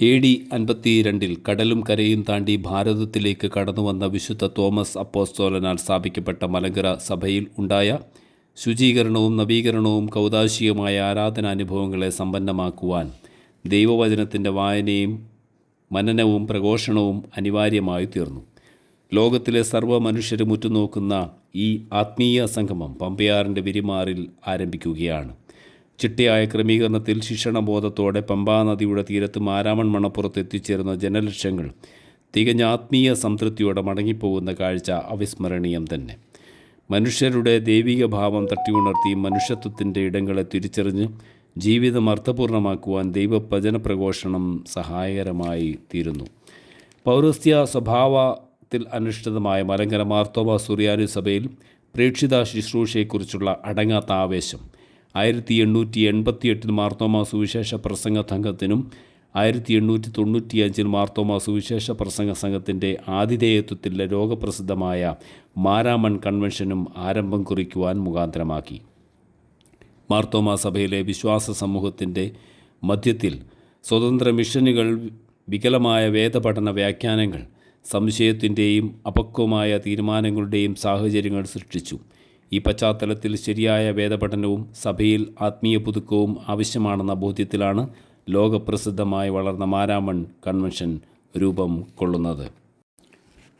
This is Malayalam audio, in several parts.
എ ഡി അൻപത്തിരണ്ടിൽ കടലും കരയും താണ്ടി ഭാരതത്തിലേക്ക് കടന്നുവന്ന വിശുദ്ധ തോമസ് അപ്പോസ്തോലനാൽ സ്ഥാപിക്കപ്പെട്ട മലങ്കര സഭയിൽ ഉണ്ടായ ശുചീകരണവും നവീകരണവും കൗതാശികമായ ആരാധനാനുഭവങ്ങളെ സമ്പന്നമാക്കുവാൻ ദൈവവചനത്തിന്റെ വായനയും മനനവും പ്രഘോഷണവും അനിവാര്യമായി തീർന്നു. ലോകത്തിലെ സർവ മനുഷ്യരും ഉറ്റുനോക്കുന്ന ഈ ആത്മീയ സംഗമം പമ്പയാറിന്റെ വിരിമാറിൽ ആരംഭിക്കുകയാണ്. ചിട്ടയായ ക്രമീകരണത്തിൽ ശിക്ഷണബോധത്തോടെ പമ്പാ നദിയുടെ തീരത്ത് മാരാമൺ മണപ്പുറത്ത് എത്തിച്ചേരുന്ന ജനലക്ഷങ്ങൾ തികഞ്ഞ ആത്മീയ സംതൃപ്തിയോടെ മടങ്ങിപ്പോകുന്ന കാഴ്ച അവിസ്മരണീയം തന്നെ. മനുഷ്യരുടെ ദൈവിക ഭാവം തട്ടിയുണർത്തി മനുഷ്യത്വത്തിന്റെ ഇടങ്ങളെ തിരിച്ചറിഞ്ഞ് ജീവിതം അർത്ഥപൂർണമാക്കുവാൻ ദൈവഭജന പ്രഘോഷണം സഹായകരമായി തീരുന്നു. പൗരസ്ത്യ സ്വഭാവത്തിൽ അനുഷ്ഠിതമായ മലങ്കര മാർത്തോബ സുറിയാനി സഭയിൽ പ്രേക്ഷിത ശുശ്രൂഷയെക്കുറിച്ചുള്ള അടങ്ങാത്ത ആവേശം ആയിരത്തി എണ്ണൂറ്റി എൺപത്തി എട്ടിൽ മാർത്തോമാ സുവിശേഷ പ്രസംഗ സംഘത്തിനും ആയിരത്തി എണ്ണൂറ്റി തൊണ്ണൂറ്റിയഞ്ചിൽ മാർത്തോമാ സുവിശേഷ പ്രസംഗ സംഘത്തിന്റെ ആതിഥേയത്വത്തിലെ ലോകപ്രസിദ്ധമായ മാരാമൺ കൺവെൻഷനും ആരംഭം കുറിക്കുവാൻ മുഖാന്തരമാക്കി. മാർത്തോമാ സഭയിലെ വിശ്വാസ സമൂഹത്തിന്റെ മധ്യത്തിൽ സ്വതന്ത്ര മിഷനുകൾ വികലമായ വേദപഠന വ്യാഖ്യാനങ്ങൾ സംശയത്തിന്റെയും അപക്വമായ തീരുമാനങ്ങളുടെയും സാഹചര്യങ്ങൾ സൃഷ്ടിച്ചു. ഈ പശ്ചാത്തലത്തിൽ ശരിയായ വേദപഠനവും സഭയിൽ ആത്മീയ പുതുക്കവും ആവശ്യമാണെന്ന ബോധ്യത്തിലാണ് ലോകപ്രസിദ്ധമായി വളർന്ന മാരാമൺ കൺവെൻഷൻ രൂപം കൊള്ളുന്നത്.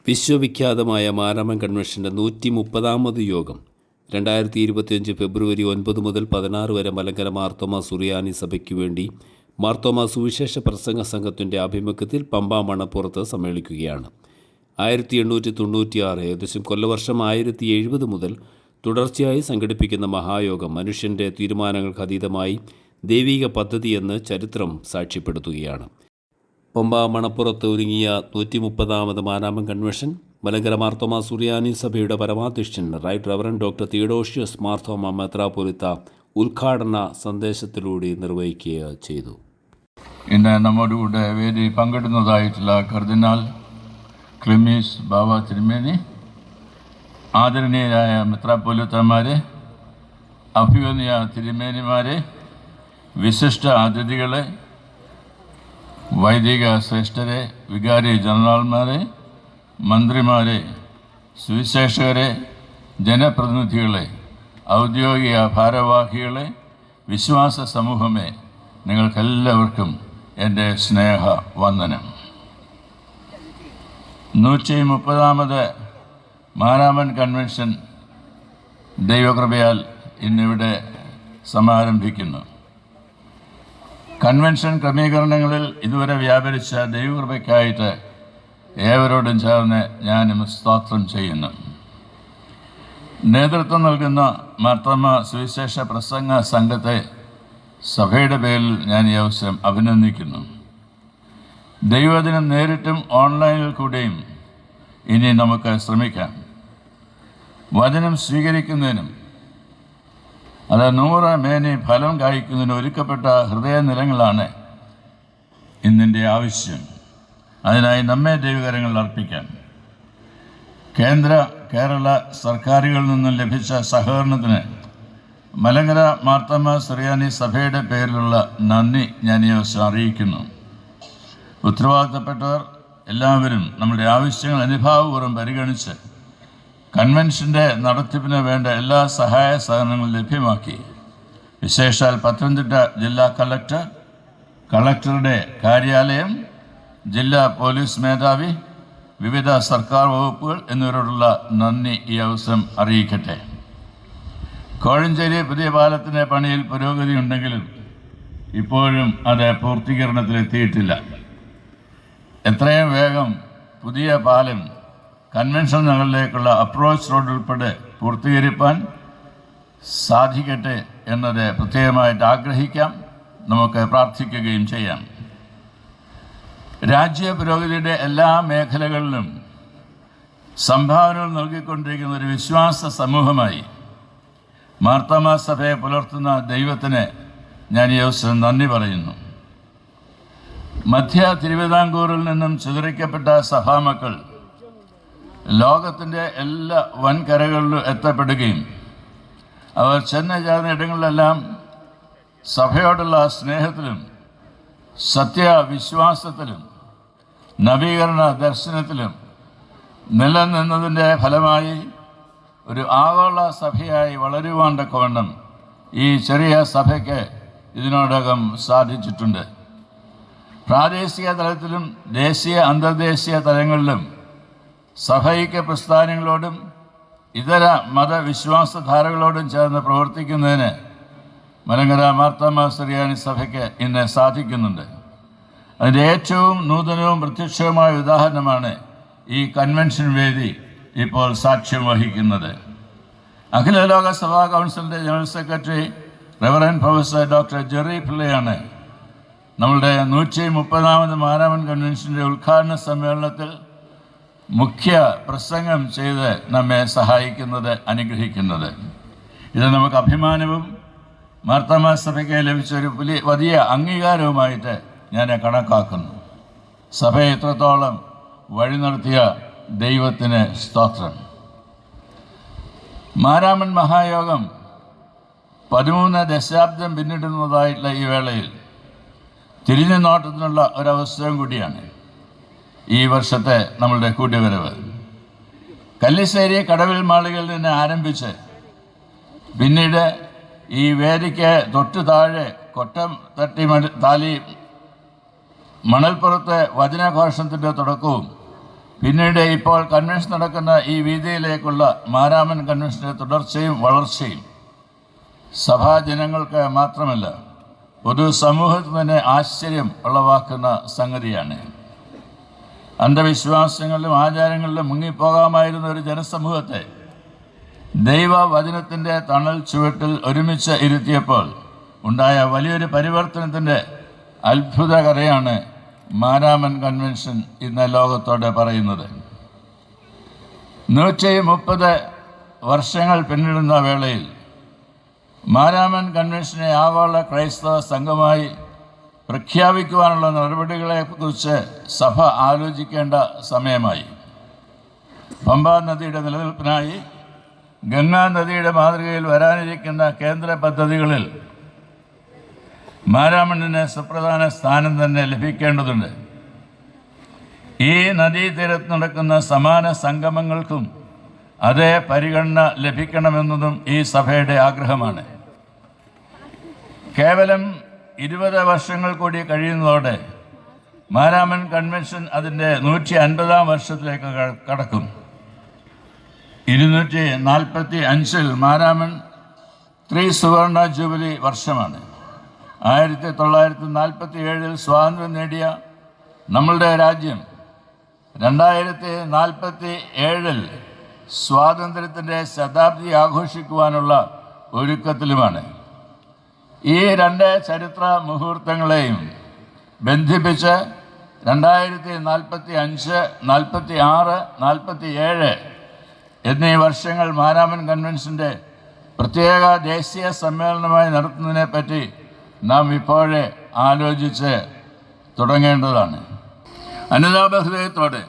വിശ്വവിഖ്യാതമായ മാരാമൺ കൺവെൻഷന്റെ നൂറ്റി മുപ്പതാമത് യോഗം രണ്ടായിരത്തി ഇരുപത്തിയഞ്ച് ഫെബ്രുവരി ഒൻപത് മുതൽ പതിനാറ് വരെ മലങ്കര മാർത്തോമ സുറിയാനി സഭയ്ക്ക് വേണ്ടി മാർത്തോമ സുവിശേഷ പ്രസംഗ സംഘത്തിന്റെ ആഭിമുഖ്യത്തിൽ പമ്പാ മണപ്പുറത്ത് സമ്മേളിക്കുകയാണ്. ആയിരത്തി എണ്ണൂറ്റി തൊണ്ണൂറ്റിയാറ് ഏകദേശം കൊല്ലവർഷം ആയിരത്തി എഴുപത് മുതൽ തുടർച്ചയായി സംഘടിപ്പിക്കുന്ന മഹായോഗം മനുഷ്യന്റെ തീരുമാനങ്ങൾക്ക് അതീതമായി ദൈവിക പദ്ധതിയെന്ന് ചരിത്രം സാക്ഷ്യപ്പെടുത്തുകയാണ്. പമ്പ മണപ്പുറത്ത് ഒരുങ്ങിയ നൂറ്റി മുപ്പതാമത് മാനാമൻ കൺവെൻഷൻ മലങ്കര മാർത്തോമ സുറിയാനി സഭയുടെ പരമാധ്യക്ഷൻ right reverend doctor Theodosius Marthoma മെത്രാപൊലിത്ത ഉദ്ഘാടന സന്ദേശത്തിലൂടെ നിർവഹിക്കുക ചെയ്തു. ഇന്ന് നമ്മുടെ കൂടെ വേദി പങ്കിടുന്നതായിട്ടുള്ള കർദിനാൽ ക്ലിമീസ് ബാബ തിരുമേനി ആദരണീയരായ മിത്രാപ്പൊലിത്തന്മാരെ അഭിവന്യ തിരുമേനിമാരെ വിശിഷ്ട അതിഥികളെ വൈദിക ശ്രേഷ്ഠരെ വികാരി ജനറൽമാരെ മന്ത്രിമാരെ സുവിശേഷകരെ ജനപ്രതിനിധികളെ ഔദ്യോഗിക ഭാരവാഹികളെ വിശ്വാസ സമൂഹമേ നിങ്ങൾക്കെല്ലാവർക്കും എന്റെ സ്നേഹ വന്ദനം. നൂറ്റി മുപ്പതാമത് മാരാമൻ കൺവെൻഷൻ ദൈവകൃപയാൽ ഇന്നിവിടെ സമാരംഭിക്കുന്നു. കൺവെൻഷൻ ക്രമീകരണങ്ങളിൽ ഇതുവരെ വ്യാപരിച്ച ദൈവകൃപയ്ക്കായിട്ട് ഏവരോടും ചേർന്ന് ഞാനും സ്തോത്രം ചെയ്യുന്നു. നേതൃത്വം നൽകുന്ന മാർത്തമ്മ സുവിശേഷ പ്രസംഗ സംഘത്തെ സഭയുടെ പേരിൽ ഞാൻ ഈ അവസരം അഭിനന്ദിക്കുന്നു. ദൈവദിനം നേരിട്ടും ഓൺലൈനിൽ കൂടെയും ഇനി നമുക്ക് ശ്രമിക്കാം. വചനം സ്വീകരിക്കുന്നതിനും അത് നൂറ് മേനി ഫലം കായ്ക്കുന്നതിന് ഒരുക്കപ്പെട്ട ഹൃദയനിലങ്ങളാണ് ഇന്നിന്റെ ആവശ്യം. അതിനായി നമ്മെ ദൈവകരങ്ങളിൽ അർപ്പിക്കാൻ. കേന്ദ്ര കേരള സർക്കാരുകളിൽ നിന്നും ലഭിച്ച സഹകരണത്തിന് മലങ്കര മാർത്തമ്മ സുറിയാനി സഭയുടെ പേരിലുള്ള നന്ദി ഞാൻ ഈ അവസരം അറിയിക്കുന്നു. ഉത്തരവാദിത്തപ്പെട്ടവർ എല്ലാവരും നമ്മുടെ ആവശ്യങ്ങൾ അനുഭാവപൂർവം പരിഗണിച്ച് കൺവെൻഷന്റെ നടത്തിപ്പിന് വേണ്ട എല്ലാ സഹായ സഹകരണങ്ങളും ലഭ്യമാക്കി. വിശേഷാൽ പത്തനംതിട്ട ജില്ലാ കളക്ടർ കളക്ടറുടെ കാര്യാലയം ജില്ലാ പോലീസ് മേധാവി വിവിധ സർക്കാർ വകുപ്പുകൾ എന്നിവരോടുള്ള നന്ദി ഈ അവസരം അറിയിക്കട്ടെ. കോഴഞ്ചേരി പുതിയ പാലത്തിന്റെ പണിയിൽ പുരോഗതി ഉണ്ടെങ്കിലും ഇപ്പോഴും അത് പൂർത്തീകരണത്തിലെത്തിയിട്ടില്ല. എത്രയും വേഗം പുതിയ പാലം കൺവെൻഷൻ നഗറിലേക്കുള്ള അപ്രോച്ച് റോഡ് ഉൾപ്പെടെ പൂർത്തീകരിപ്പാൻ സാധിക്കട്ടെ എന്നത് പ്രത്യേകമായിട്ട് ആഗ്രഹിക്കാം. നമുക്ക് പ്രാർത്ഥിക്കുകയും ചെയ്യാം. രാജ്യ പുരോഗതിയുടെ എല്ലാ മേഖലകളിലും സംഭാവനകൾ നൽകിക്കൊണ്ടിരിക്കുന്ന ഒരു വിശ്വാസ സമൂഹമായി മാർത്തമ സഭയെ പുലർത്തുന്ന ദൈവത്തിന് ഞാൻ ഈ അവസരം നന്ദി പറയുന്നു. മധ്യ തിരുവിതാംകൂറിൽ നിന്നും ചിതറിക്കപ്പെട്ട സഭാമക്കൾ ലോകത്തിന്റെ എല്ലാ വൻകരകളിലും എത്തപ്പെടുകയും അവർ ചെന്നൈ ചേർന്ന ഇടങ്ങളിലെല്ലാം സഭയോടുള്ള സ്നേഹത്തിലും സത്യവിശ്വാസത്തിലും നവീകരണ ദർശനത്തിലും നിലനിന്നതിന്റെ ഫലമായി ഒരു ആഗോള സഭയായി വളരുവാൻ തക്കവണ്ണം ഈ ചെറിയ സഭയ്ക്ക് ഇതിനോടകം സാധിച്ചിട്ടുണ്ട്. പ്രാദേശിക തലത്തിലും ദേശീയ അന്തർദേശീയ തലങ്ങളിലും സഭൈക്യ പ്രസ്ഥാനങ്ങളോടും ഇതര മതവിശ്വാസധാരകളോടും ചേർന്ന് പ്രവർത്തിക്കുന്നതിന് മലങ്കര മാർത്താമ സഭയ്ക്ക് ഇന്ന് സാധിക്കുന്നുണ്ട്. അതിന്റെ ഏറ്റവും നൂതനവും പ്രത്യക്ഷവുമായ ഉദാഹരണമാണ് ഈ കൺവെൻഷൻ വേദി ഇപ്പോൾ സാക്ഷ്യം വഹിക്കുന്നത്. അഖില ലോക സഭാ കൗൺസിലിന്റെ general secretary reverend professor doctor Jerry പിള്ളയാണ് നമ്മളുടെ നൂറ്റി മുപ്പതാമത് മാരാമൻ കൺവെൻഷന്റെ ഉദ്ഘാടന സമ്മേളനത്തിൽ മുഖ്യ പ്രസംഗം ചെയ്ത് നമ്മെ സഹായിക്കുന്നത് അനുഗ്രഹിക്കുന്നത്. ഇത് നമുക്ക് അഭിമാനവും മാർത്തമാ സഭയ്ക്ക് ലഭിച്ച ഒരു വലിയ വലിയ അംഗീകാരവുമായിട്ട് ഞാൻ കണക്കാക്കുന്നു. സഭയെ എത്രത്തോളം വഴി നടത്തിയ ദൈവത്തിന് സ്തോത്രം. മാരാമൻ മഹായോഗം പതിമൂന്ന് ദശാബ്ദം പിന്നിടുന്നതായിട്ടുള്ള ഈ വേളയിൽ തിരിഞ്ഞു നോട്ടത്തിനുള്ള ഒരവസരം കൂടിയാണ്. ഈ വർഷത്തെ നമ്മളുടെ കൂട്ടിവരവ്. കല്ലിശ്ശേരി കടവിൽ മാളികളിൽ നിന്ന് ആരംഭിച്ച് പിന്നീട് ഈ വേദിക്ക് തൊട്ടു താഴെ കൊട്ടം തട്ടി താലി മണൽപ്പുറത്തെ വചനഘോഷത്തിന്റെ തുടക്കവും പിന്നീട് ഇപ്പോൾ കൺവെൻഷൻ നടക്കുന്ന ഈ വീതിയിലേക്കുള്ള മാരാമൻ കൺവെൻഷന്റെ തുടർച്ചയും വളർച്ചയും സഭാജനങ്ങൾക്ക് മാത്രമല്ല ഒരു സമൂഹത്തിന് തന്നെ ആശ്ചര്യം ഉളവാക്കുന്ന സംഗതിയാണ്. അന്ധവിശ്വാസങ്ങളിലും ആചാരങ്ങളിലും മുങ്ങിപ്പോകാമായിരുന്ന ഒരു ജനസമൂഹത്തെ ദൈവവചനത്തിന്റെ തണൽ ചുവട്ടിൽ ഒരുമിച്ച് ഇരുത്തിയപ്പോൾ ഉണ്ടായ വലിയൊരു പരിവർത്തനത്തിന്റെ അത്ഭുത കഥയാണ് മാരാമൻ കൺവെൻഷൻ ഇന്ന് ലോകത്തോടെ പറയുന്നത്. നൂറ്റി മുപ്പത് വർഷങ്ങൾ പിന്നിടുന്ന വേളയിൽ മാരാമൻ കൺവെൻഷനെ ആഗോള ക്രൈസ്തവ സംഘമായി പ്രഖ്യാപിക്കുവാനുള്ള നടപടികളെക്കുറിച്ച് സഭ ആലോചിക്കേണ്ട സമയമായി. പമ്പാ നദിയുടെ നിലനിൽപ്പിനായി ഗംഗാ നദിയുടെ മാതൃകയിൽ വരാനിരിക്കുന്ന കേന്ദ്ര പദ്ധതികളിൽ മാരാമണ്ണിന് സുപ്രധാന സ്ഥാനം തന്നെ ലഭിക്കേണ്ടതുണ്ട്. ഈ നദീതീരത്ത് നടക്കുന്ന സമാന സംഗമങ്ങൾക്കും അതേ പരിഗണന ലഭിക്കണമെന്നതും ഈ സഭയുടെ ആഗ്രഹമാണ്. കേവലം ഇരുപത് വർഷങ്ങൾ കൂടി കഴിയുന്നതോടെ മാരാമൻ കൺവെൻഷൻ അതിന്റെ നൂറ്റി അൻപതാം വർഷത്തിലേക്ക് കടക്കും. ഇരുന്നൂറ്റി നാൽപ്പത്തി അഞ്ചിൽ മാരാമൻ ത്രീ സുവർണ ജൂബിലി വർഷമാണ്. ആയിരത്തി തൊള്ളായിരത്തി നാൽപ്പത്തി ഏഴിൽ സ്വാതന്ത്ര്യം നേടിയ നമ്മളുടെ രാജ്യം രണ്ടായിരത്തി നാൽപ്പത്തി ഏഴിൽ സ്വാതന്ത്ര്യത്തിന്റെ ശതാബ്ദി ആഘോഷിക്കുവാനുള്ള ഒരുക്കത്തിലുമാണ്. ഈ രണ്ട് ചരിത്ര മുഹൂർത്തങ്ങളെയും ബന്ധിപ്പിച്ച് രണ്ടായിരത്തി നാൽപ്പത്തി അഞ്ച് നാൽപ്പത്തി ആറ് നാൽപ്പത്തി ഏഴ് എന്നീ വർഷങ്ങൾ മാരാമൻ കൺവെൻഷന്റെ പ്രത്യേക ദേശീയ സമ്മേളനമായി നടത്തുന്നതിനെ പറ്റി നാം ഇപ്പോഴേ ആലോചിച്ച് തുടങ്ങേണ്ടതാണ്. അനുതാപഹൃദയത്തോടെ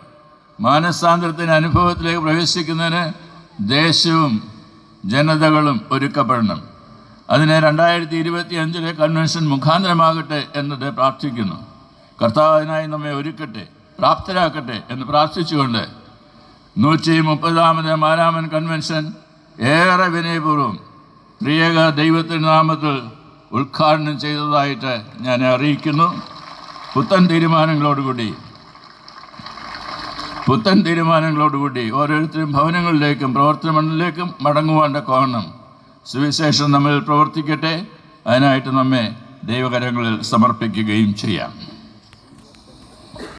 മാനസാന്തരത്തിന്റെ അനുഭവത്തിലേക്ക് പ്രവേശിക്കുന്നതിന് ദേശവും ജനതകളും ഒരുക്കപ്പെടണം. അതിന് രണ്ടായിരത്തി ഇരുപത്തി അഞ്ചിലെ കൺവെൻഷൻ മുഖാന്തരമാകട്ടെ എന്നത് പ്രാർത്ഥിക്കുന്നു. കർത്താവിനായി നമ്മെ ഒരുക്കട്ടെ പ്രാപ്തരാക്കട്ടെ എന്ന് പ്രാർത്ഥിച്ചുകൊണ്ട് നൂറ്റി മുപ്പതാമത് മാരാമൻ കൺവെൻഷൻ ഏറെ വിനയപൂർവം പ്രിയക ദൈവത്തിന്റെ നാമത്തിൽ ഉദ്ഘാടനം ചെയ്തതായിട്ട് ഞാൻ അറിയിക്കുന്നു. പുത്തൻ തീരുമാനങ്ങളോടുകൂടി പുത്തൻ തീരുമാനങ്ങളോടുകൂടി ഓരോരുത്തരും ഭവനങ്ങളിലേക്കും പ്രവർത്തന മണ്ഡലിലേക്കും മടങ്ങുവാന്റെ കോണം സുവിശേഷം നമ്മൾ പ്രവർത്തിക്കട്ടെ. അതിനായിട്ട് നമ്മെ ദൈവകരങ്ങളിൽ സമർപ്പിക്കുകയും ചെയ്യാം.